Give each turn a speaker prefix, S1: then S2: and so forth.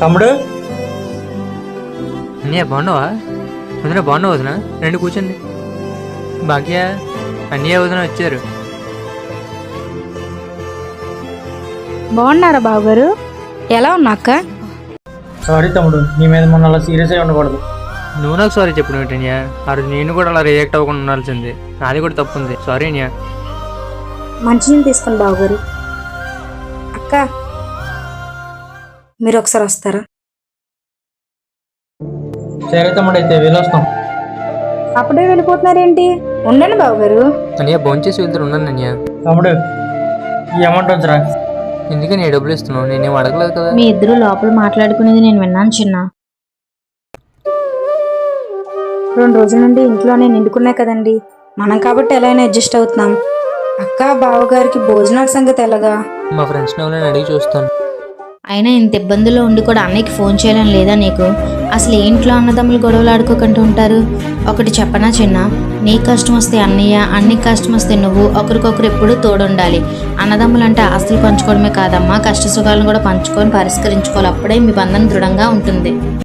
S1: తమ్ముడు?
S2: అన్నయ్య బాగున్నావా? వదిన బాగున్నావు వదిన? రండి కూర్చోండి. భాగ్య అన్నయ్య వదిన వచ్చారు.
S3: బాగున్నారా బావగారు? ఎలా ఉన్నా అక్క?
S1: సారీ తమ్ముడు నీ మీద మొన్న అలా సీరియస్ అయి ఉండకూడదు.
S2: నువ్వు నాకు సారీ చెప్పిన అన్నయ్య? ఆ రోజు నేను కూడా అలా రియాక్ట్ అవ్వకుండా ఉండాల్సింది. నాది కూడా తప్పు ఉంది సారీ అన్నయ్య.
S3: మంచినీళ్ళు తీసుకుని బావగారు. అక్క మీరు ఒకసారి వస్తారా?
S1: సరే తమ్ముడు అయితే వెళ్ళొస్తాం.
S3: అప్పుడే వెళ్ళిపోతున్నారేంటి? ఉండండి బావగారు
S2: అన్నయ్య భోంచేసి వెళ్తారు ఉన్నాను అన్నయ్య
S1: తమ్ముడు ఈ అమౌంట్ వచ్చరా
S2: ఎందుకని నేను డబ్బులు ఇస్తున్నావు? నేనేం అడగలేదు కదా.
S4: మీ ఇద్దరు లోపల మాట్లాడుకునేది నేను విన్నాను చిన్న.
S3: రెండు రోజుల నుండి ఇంట్లోనే నిండుకున్నాయి కదండి. మనం కాబట్టి ఎలా అయినా అడ్జస్ట్ అవుతున్నాం. అక్క బావగారికి భోజనాల సంగతి ఎలాగా?
S2: మా ఫ్రెండ్స్ని ఎవరైనా అడిగి చూస్తాను.
S4: అయినా ఇంత ఇబ్బందుల్లో ఉండి కూడా అన్నయ్యకి ఫోన్ చేయడం లేదా నీకు? అసలు ఏంట్లో ఇంట్లో అన్నదమ్ములు గొడవలు ఆడుకోకుంటూ ఉంటారు? ఒకటి చెప్పనా చిన్న? నీ కష్టం వస్తే అన్నయ్య అన్ని కష్టం వస్తే నువ్వు ఒకరికొకరు ఎప్పుడూ తోడుండాలి. అన్నదమ్ములు అంటే ఆస్తులు పంచుకోవడమే కాదమ్మా. కష్ట సుఖాలను కూడా పంచుకొని పరిష్కరించుకోవాలి. అప్పుడే మీ బంధం దృఢంగా ఉంటుంది.